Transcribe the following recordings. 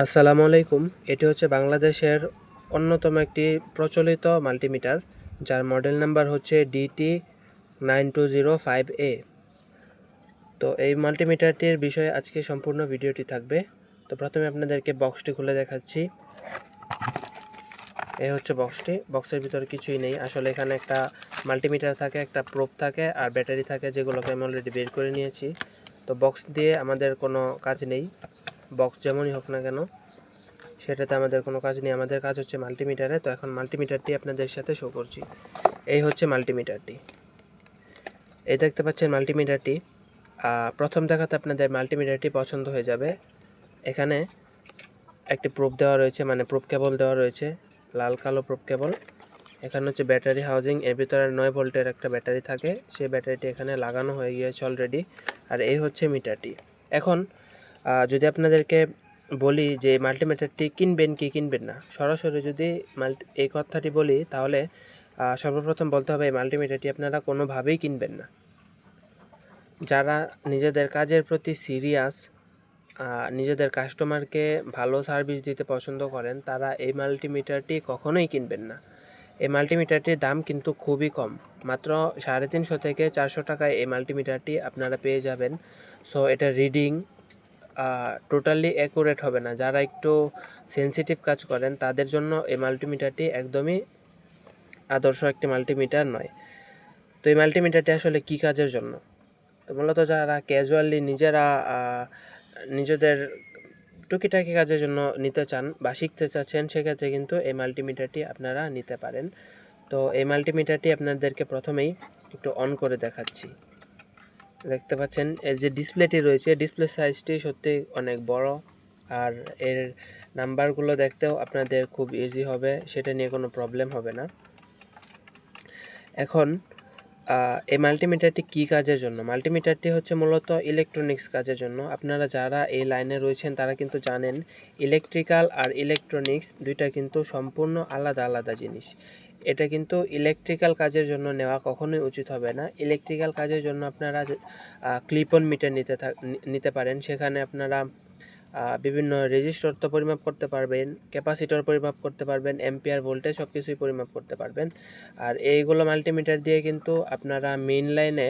আসসালামু আলাইকুম। এটি হচ্ছে বাংলাদেশের অন্যতম একটি প্রচলিত মাল্টিমিটার, যার মডেল নাম্বার হচ্ছে DT nine two zero five A. তো এই মাল্টিমিটারটির বিষয়ে আজকে সম্পূর্ণ ভিডিওটি থাকবে। তো প্রথমে আপনাদেরকে বক্সটি খুলে দেখাচ্ছি। এই হচ্ছে বক্সটি। বক্সের ভিতরে কিছুই নেই। আসলে এখানে একটা মাল্টিমিটার থাকে, একটা প্রোপ থাকে আর ব্যাটারি থাকে, যেগুলোকে আমি অলরেডি বের করে নিয়েছি। তো বক্স দিয়ে আমাদের কোনো কাজ নেই। বক্স যেমনই হোক না কেন, সেটাতে আমাদের কোনো কাজ নেই। আমাদের কাজ হচ্ছে মাল্টিমিটারে তো এখন মাল্টিমিটারটি আপনাদের সাথে শো করছি। এই হচ্ছে মাল্টিমিটারটি এই দেখতে পাচ্ছেন মাল্টিমিটারটি প্রথম দেখাতে আপনাদের মাল্টিমিটারটি পছন্দ হয়ে যাবে। এখানে একটি প্রুফ দেওয়া রয়েছে মানে প্রুফ কেবল দেওয়া রয়েছে, লাল কালো প্রুফ কেবল এখানে হচ্ছে ব্যাটারি হাউজিং এর ভিতরে নয় ভোল্টের একটা ব্যাটারি থাকে। সেই ব্যাটারিটি এখানে লাগানো হয়ে গিয়েছে অলরেডি আর এই হচ্ছে মিটারটি এখন যদি আপনাদেরকে বলি যে মাল্টিমিটারটি কিনবেন কি কিনবেন না, সরাসরি যদি মাল্টি, এই কথাটি বলি, তাহলে সর্বপ্রথম বলতে হবে এই মাল্টিমিটারটি আপনারা কোনোভাবেই কিনবেন না। যারা নিজেদের কাজের প্রতি সিরিয়াস নিজেদের কাস্টমারকে ভালো সার্ভিস দিতে পছন্দ করেন, তারা এই মাল্টিমিটারটি কখনোই কিনবেন না। এই মাল্টিমিটারটির দাম কিন্তু খুবই কম। মাত্র সাড়ে তিনশো থেকে চারশো টাকায় এই মাল্টিমিটারটি আপনারা পেয়ে যাবেন। সো, এটা রিডিং টোটালি অ্যাকুরেট হবে না। যারা একটু সেনসিটিভ কাজ করেন, তাদের জন্য এই মাল্টিমিটারটি একদমই আদর্শ একটি মাল্টিমিটার নয়। তো এই মাল্টিমিটারটি আসলে কী কাজের জন্য? তো মূলত যারা ক্যাজুয়ালি নিজেরা নিজেদের টুকিটাকি কাজের জন্য নিতে চান বা শিখতে চাচ্ছেন, সেক্ষেত্রে কিন্তু এই মাল্টিমিটারটি আপনারা নিতে পারেন। তো এই মাল্টিমিটারটি আপনাদেরকে প্রথমেই একটু অন করে দেখাচ্ছি। দেখতে পাচ্ছেন, এর যে ডিসপ্লেটি রয়েছে ডিসপ্লে সাইজটি সত্যি অনেক বড়। আর এর নাম্বারগুলো দেখতেও আপনাদের খুব ইজি হবে, সেটা নিয়ে কোনো প্রবলেম হবে না। এখন এই মাল্টিমিটারটি কী কাজের জন্য? মাল্টিমিটারটি হচ্ছে মূলত ইলেকট্রনিক্স কাজের জন্য। আপনারা যারা এই লাইনে রয়েছেন, তারা কিন্তু জানেন ইলেকট্রিক্যাল আর ইলেকট্রনিক্স দুইটা কিন্তু সম্পূর্ণ আলাদা আলাদা জিনিস। এটা কিন্তু ইলেকট্রিক্যাল কাজের জন্য নেওয়া কখনোই উচিত হবে না। ইলেকট্রিক্যাল কাজের জন্য আপনারা ক্লিপ অন মিটার নিতে নিতে পারেন। সেখানে আপনারা বিভিন্ন রেজিস্টর তো পরিমাপ করতে পারবেন, ক্যাপাসিটর পরিমাপ করতে পারবেন এম্পিয়ার ভোল্টেজ সব কিছুই পরিমাপ করতে পারবেন। আর এইগুলো মাল্টিমিটার দিয়ে কিন্তু আপনারা মেইন লাইনে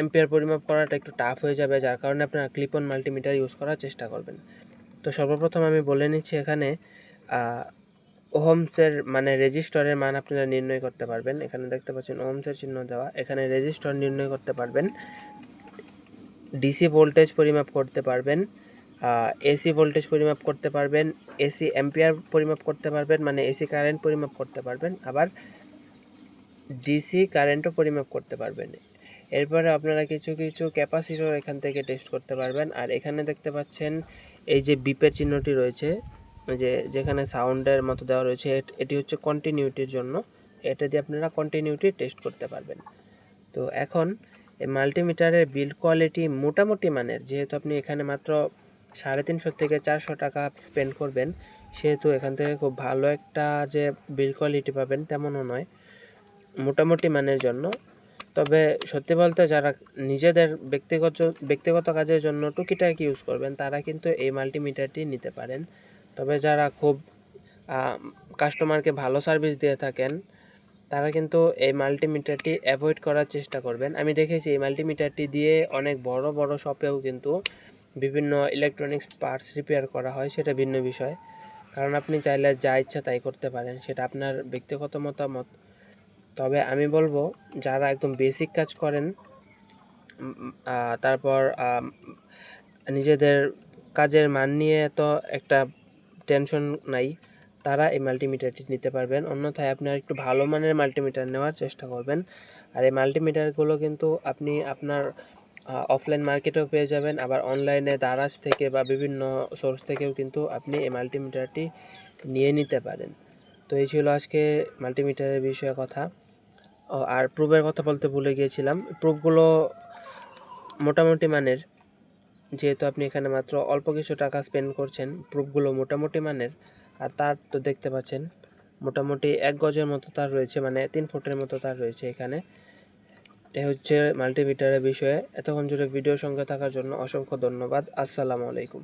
এম্পিয়ার পরিমাপ করাটা একটু টাফ হয়ে যাবে, যার কারণে আপনারা ক্লিপ অন মাল্টিমিটার ইউজ করার চেষ্টা করবেন। তো সর্বপ্রথম আমি বলে নিচ্ছি এখানে ওহমসের মানে রেজিস্টরের মান আপনারা নির্ণয় করতে পারবেন। এখানে দেখতে পাচ্ছেন ওহমসের চিহ্ন দেওয়া। এখানে রেজিস্টর নির্ণয় করতে পারবেন। ডিসি ভোল্টেজ পরিমাপ করতে পারবেন। এসি ভোল্টেজ পরিমাপ করতে পারবেন। এসি অ্যাম্পিয়ার পরিমাপ করতে পারবেন। মানে এসি কারেন্ট পরিমাপ করতে পারবেন। আবার ডিসি কারেন্টও পরিমাপ করতে পারবেন। এরপরে আপনারা কিছু কিছু ক্যাপাসিটর এখান থেকে টেস্ট করতে পারবেন। আর এখানে দেখতে পাচ্ছেন এই যে বিপের চিহ্নটি রয়েছে। যে যেখানে সাউন্ডের মতো দেওয়া রয়েছে, এট- হচ্ছে কন্টিনিউটির জন্য। এটা দিয়ে আপনারা কন্টিনিউটি টেস্ট করতে পারবেন। তো এখন এই মাল্টিমিটারের বিল্ড কোয়ালিটি মোটামুটি মানের। যেহেতু আপনি এখানে মাত্র সাড়ে তিনশো থেকে চারশো টাকা স্পেন্ড করবেন, সেহেতু এখান থেকে খুব ভালো একটা যে বিল কোয়ালিটি পাবেন তেমনও নয়। মোটামুটি মানের জন্য। তবে সত্যি বলতে যারা নিজেদের ব্যক্তিগত ব্যক্তিগত কাজের জন্য টুকিটাকি ইউজ করবেন, তারা কিন্তু এই মাল্টিমিটারটি নিতে পারেন। তবে যারা খুব কাস্টমারকে ভালো সার্ভিস দিয়ে থাকেন, তারা কিন্তু এই মাল্টিমিটারটি অ্যাভয়েড করার চেষ্টা করবেন। আমি দেখেছি এই মাল্টিমিটারটি দিয়ে অনেক বড় বড় শপেও কিন্তু বিভিন্ন ইলেকট্রনিক্স পার্টস রিপেয়ার করা হয়, সেটা ভিন্ন বিষয়। কারণ আপনি চাইলে যা ইচ্ছা তাই করতে পারেন, সেটা আপনার ব্যক্তিগত মতামত। তবে আমি বলব, যারা একদম বেসিক কাজ করেন তারপর নিজেদের কাজের মান নিয়ে তো একটা টেনশন নাই, তারা এই মাল্টিমিটারটি নিতে পারবেন। অন্যথায় আপনি আর একটু ভালো মানের মাল্টিমিটার নেওয়ার চেষ্টা করবেন। আর এই মাল্টিমিটারগুলো কিন্তু আপনি আপনার অফলাইন মার্কেটেও পেয়ে যাবেন, আবার অনলাইনে দারাজ থেকে বা বিভিন্ন সোর্স থেকেও কিন্তু আপনি এই মাল্টিমিটারটি নিয়ে নিতে পারেন। তো এই ছিল আজকে মাল্টিমিটারের বিষয়ে কথা। আর প্রুফের কথা বলতে ভুলে গিয়েছিলাম। প্রুফগুলো মোটামুটি মানের। যেহেতু আপনি এখানে মাত্র অল্প কিছু টাকা স্পেন্ড করছেন, প্রুফগুলো মোটামুটি মানের, আর তার তো দেখতে পাচ্ছেন, মোটামুটি এক গজের মতো তার রয়েছে মানে তিন ফুটের মতো তার রয়েছে এখানে। এ হচ্ছে মাল্টিমিটারের বিষয়ে। এতক্ষণ জুড়ে ভিডিও সঙ্গে থাকার জন্য অসংখ্য ধন্যবাদ। আসসালামু আলাইকুম।